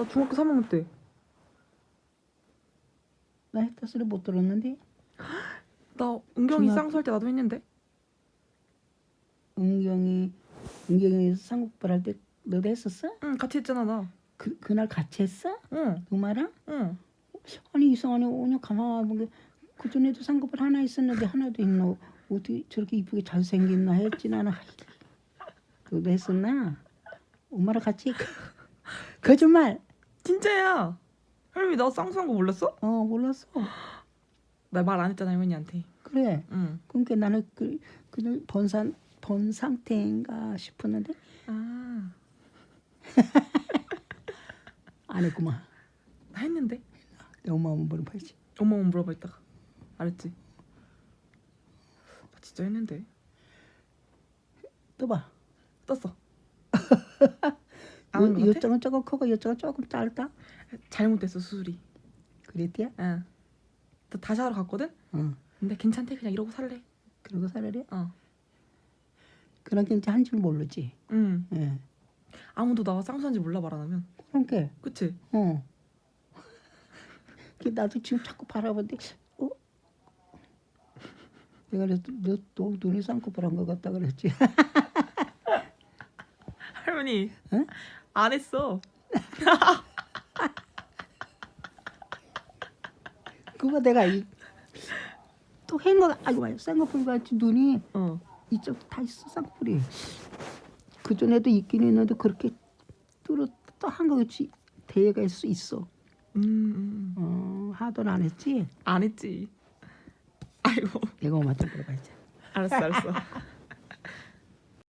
나 중학교 3학년 때. 나 했다 소리 못 들었는데 나 은경이 중학- 쌍수할 때 나도 했는데. 은경이 은경이 쌍국발 할 때 너도 했었어? 응 같이 했잖아 나. 그 그날 같이 했어? 응 누마랑? 응. 아니 이상하네 오늘 가만 보게 그 전에도 쌍꺼풀 하나 있었는데 하나도 있노 어떻게 저렇게 이쁘게 잘 생겼나 했지 나는 너도 했었나? 엄마랑 같이 거짓말 진짜야. 할머니 나 쌍수한 거 몰랐어? 어 몰랐어 나 말 안 했잖아 할머니한테. 그래 응. 그러니까 나는 그 그냥 번산 번 상태인가 싶었는데 아. 안 했구만 나 했는데. 내 엄마 한번 물어봐야지 엄마 만 물어봐 이따가. 알았지? 나 진짜 했는데. 떠봐 떴어. 안한 거 같아? 요쪽은 조금 크고 요쪽은 조금 짧다 잘못됐어 수술이. 그랬대야? 응. 나 다시 하러 갔거든? 어 근데 괜찮대 그냥 이러고 살래. 그러고 살아래 어. 그런 게 이제 한 줄 모르지 응. 예 아무도 나 쌍수한지 몰라 말 안 하면. 그런 게 그치? 어. 그 나도 지금 자꾸 바라보는데 어? 내가 그래서 너또 눈이 쌍꺼풀 한 것 같다 그랬지. 할머니. 응? 안 했어. 그거 내가 이, 또 한거 아이고 말이야 쌍꺼풀 같이 눈이 어. 이쪽 다 있어 쌍꺼풀이. 그 전에도 있긴 있는데 그렇게 뚫어 또 한 거같이 대가 있을 수 있어. 음, 음. 어 하도는 안 했지. 안 했지. 아이고. 내가 엄마한테 물어봐야지. 알았어, 알았어.